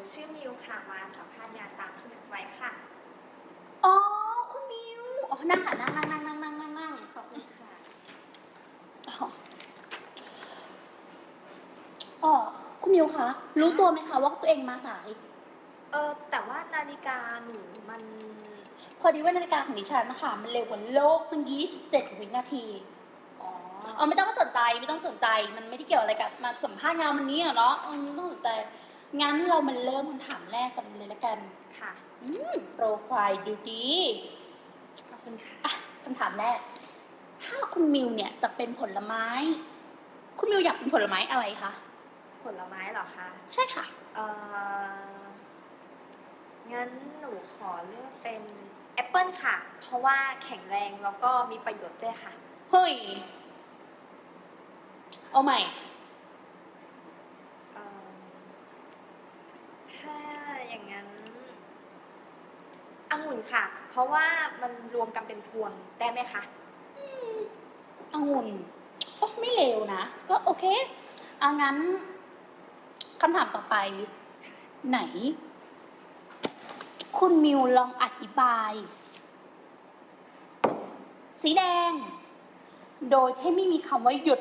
ค่ะหนูชื่อมิวค่ะ มาสัมภาษณ์งานตามที่นัดไว้ค่ะ อ๋อ คุณมิว อ๋อ นั่งค่ะ นั่งนั่งนั่งนั่งนั่งนั่งนั่งขอบคุณค่ะอ๋ออ๋อ คุณมิวคะ รู้ตัวไหมคะว่าตัวเองมาสาย เออแต่ว่านาฬิกาหนูมันพอดีว่านาฬิกาของดิฉันนะคะมันเร็วกว่าโลกตั้ง27 วินาที อ๋อเออไม่ต้องสนใจไม่ต้องสนใจ มันไม่ได้เกี่ยวอะไรกับมาสัมภาษณ์งานวันนี้อะเนาะอืมไม่ต้องสนใจ งั้นเรามาเริ่มคำถามแรกกันเลยละกัน ค่ะอืมโปรไฟล์ดูดี ขอบคุณค่ะอะคำถามแรก ถ้าคุณมิวเนี่ยจะเป็นผลไม้ คุณมิวอยากเป็นผลไม้อะไรคะ ผลไม้เหรอคะ ใช่ค่ะ เอองั้นหนูขอเลือกเป็นแอปเปิลค่ะ เพราะว่าแข็งแรงแล้วก็มีประโยชน์ด้วยค่ะ เฮ้ย เอาใหม่ เอ่อถ้าอย่างนั้น องุ่นค่ะ เพราะว่ามันรวมกันเป็นพวงได้ไหมคะ องุ่นโอ้ไม่เลวนะ ก็โอเคเอางั้นคำถามต่อไป ไหน คุณมิวลองอธิบาย สีแดง โดยที่ไม่มีคำว่าหยุด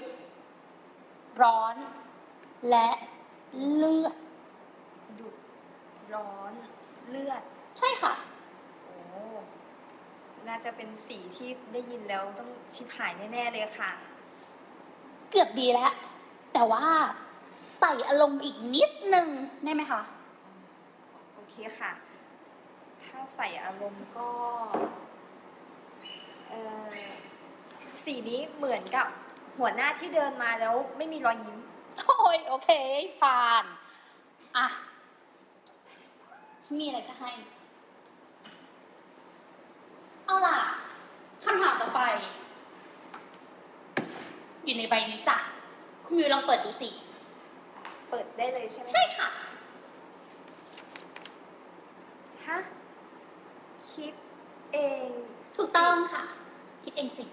ร้อน และเลือด ดุร้อนเลือด ใช่ค่ะโอ้ น่าจะเป็นสีที่ได้ยินแล้วต้องชิบหายแน่ ๆ เลยค่ะ เกือบดีแล้ว แต่ว่าใส่อารมณ์อีกนิดนึงได้ไหมคะ โอเคค่ะ ถ้าใส่อารมณ์ก็เออสีนี้เหมือนกับหัวหน้าที่เดินมาแล้วไม่มีรอยยิ้ม โอ้ยโอเคผ่าน อะฉันมีอะไรจะให้ เอาล่ะคำถามต่อไป อยู่ในใบนี้จ้ะ คุณมิวลองเปิดดูสิ เปิดได้เลยใช่ไหมใช่ค่ะ ฮะคิดเองถูกต้องค่ะ คิดเองสิ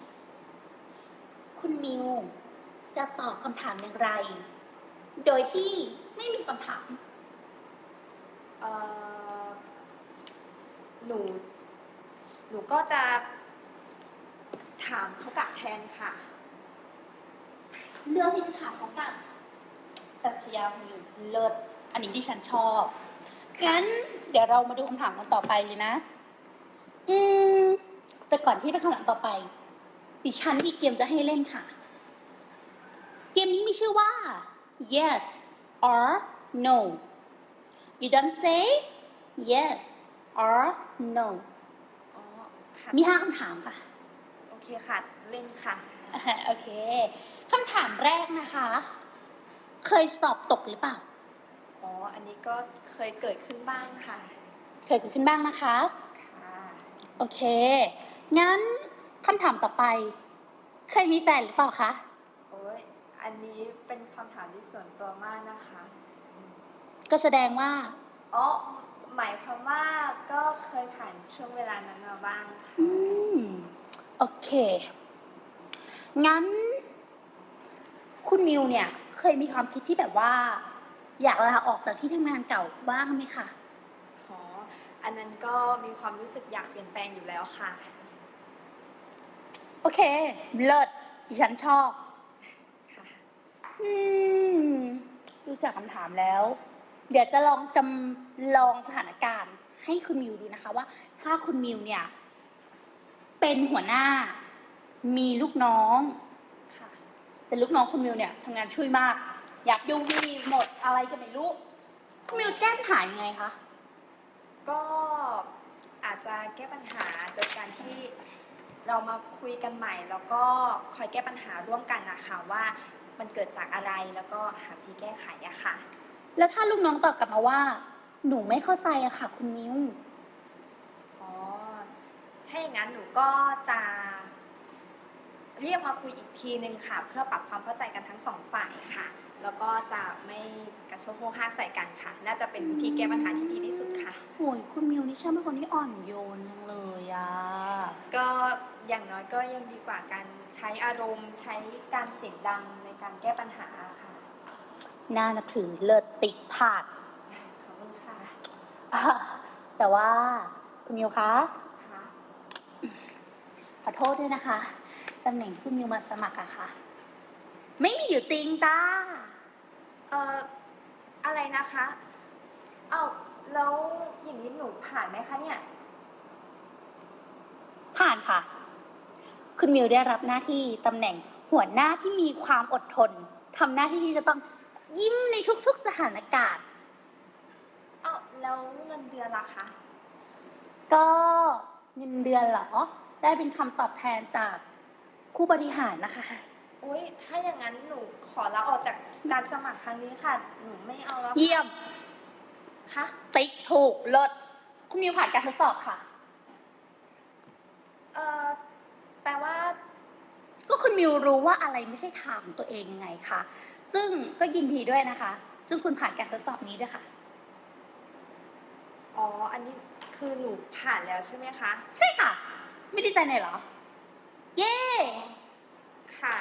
คุณมิว จะตอบคำถามอย่างไร โดยที่ไม่มีคำถาม เออหนู หนูก็จะถามเขากลับแทนค่ะ เรื่องที่จะถามเขากับปรัชญาคุณมิวเลิศอันนี้ที่ฉันชอบ งั้นเดี๋ยวเรามาดูคำถามกันต่อไปเลยนะ อืม แต่ก่อนที่ไปคำถามต่อไป ดิฉันมีเกมจะให้เล่นค่ะ เกมนี้มีชื่อว่า yes or no you don't say yes or no ค่ะ มีห้าคำถามค่ะ โอเคค่ะ เล่นค่ะอ่าโอเคคำถามแรกนะคะ เคยสอบตกหรือเปล่า อ๋อ อันนี้ก็เคยเกิดขึ้นบ้างค่ะ เคยเกิดขึ้นบ้างนะคะ ค่ะ โอเค งั้นคำถามต่อไป เคยมีแฟนหรือเปล่าคะ โอ้ยอันนี้เป็นคำถามที่ส่วนตัวมากนะคะ ก็แสดงว่า อ๋อ หมายความว่าก็เคยผ่านช่วงเวลานั้นมาบ้างค่ะ อืม โอเค งั้น คุณมิวเนี่ย เคยมีความคิดที่แบบว่า อยากลาออกจากที่ทำงานเก่าบ้างไหมคะ อ๋อ อันนั้นก็มีความรู้สึกอยากเปลี่ยนแปลงอยู่แล้วค่ะ โอเค เลิศดิฉันชอบ ค่ะ อืม ดูจากคำถามแล้ว เดี๋ยวจะลองจำลองสถานการณ์ ให้คุณมิวดูนะคะว่า ถ้าคุณมิวเนี่ย เป็นหัวหน้า มีลูกน้องค่ะแต่ลูกน้องคุณมิวเนี่ยทำงานช่วยมาก อยากยุ่งวี่หมดอะไรก็ไม่รู้คุณมิวจะแก้ปัญหายังไงคะก็อาจจะแก้ปัญหาโดยการที่เรามาคุยกันใหม่ แล้วก็คอยแก้ปัญหาร่วมกันนะคะว่ามันเกิดจากอะไรแล้วก็หาวิธีแก้ไขอะค่ะ แล้วถ้าลูกน้องตอบกลับมาว่า หนูไม่เข้าใจอะค่ะ คุณมิวอ๋อ ถ้าอย่างนั้นหนูก็จะเรียกมาคุยอีกทีนึงค่ะ เพื่อปรับความเข้าใจกันทั้งสองฝ่ายค่ะ แล้วก็จะไม่กระโชกโฮกฮากใส่กันค่ะ น่าจะเป็นวิธีแก้ปัญหาที่ดีที่สุดค่ะ โอ้ยคุณมิวนี่ช่างเป็นคนที่อ่อนโยนจังเลยอะก็อย่างน้อยก็ยังดีกว่าการใช้อารมณ์ใช้การเสียงดังในการแก้ปัญหาค่ะ น่านับถือเลิศติดผาดอ่าแต่ว่าคุณมิวคะ ค่ะ ขอโทษด้วยนะคะ ตำแหน่งที่คุณมิวมาสมัครอะค่ะ ไม่มีอยู่จริงจ้า เอ่อ อะไรนะคะ เอ้า แล้วอย่างนี้หนูผ่านไหมคะเนี่ย ผ่านค่ะ คุณมิวได้รับหน้าที่ตำแหน่งหัวหน้าที่มีความอดทนทำหน้าที่ที่จะต้อง ยิ้มในทุกๆสถานการณ์เอ้าแล้วเงินเดือนล่ะคะ ก็เงินเดือนเหรอ ได้เป็นคำตอบแทนจากผู้บริหารนะคะโอ๊ยถ้าอย่างนั้นหนูขอลาออกจากการสมัครครั้งนี้ค่ะ หนูไม่เอาแล้วค่ะเยี่ยม คะ ติ๊กถูกเลิศคุณมิวผ่านการทดสอบค่ะ เอ่อ แปลว่า ก็คุณมิวรู้ว่าอะไรไม่ใช่ทางของตัวเองยังไงคะซึ่งก็ยินดีด้วยนะคะ ซึ่งคุณผ่านการทดสอบนี้ด้วยค่ะ อ๋อ อันนี้คือหนูผ่านแล้วใช่ไหมคะ ใช่ค่ะ ไม่ดีใจหน่อยเหรอ เย้ค่ะ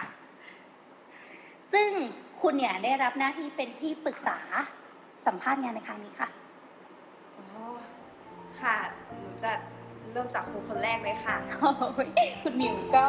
ซึ่งคุณเนี่ยได้รับหน้าที่เป็นที่ปรึกษาสัมภาษณ์งานในครั้งนี้ค่ะ อ๋อ ค่ะ หนูจะเริ่มจากครูคนแรกเลยค่ะ โอ้ยคุณมิวก็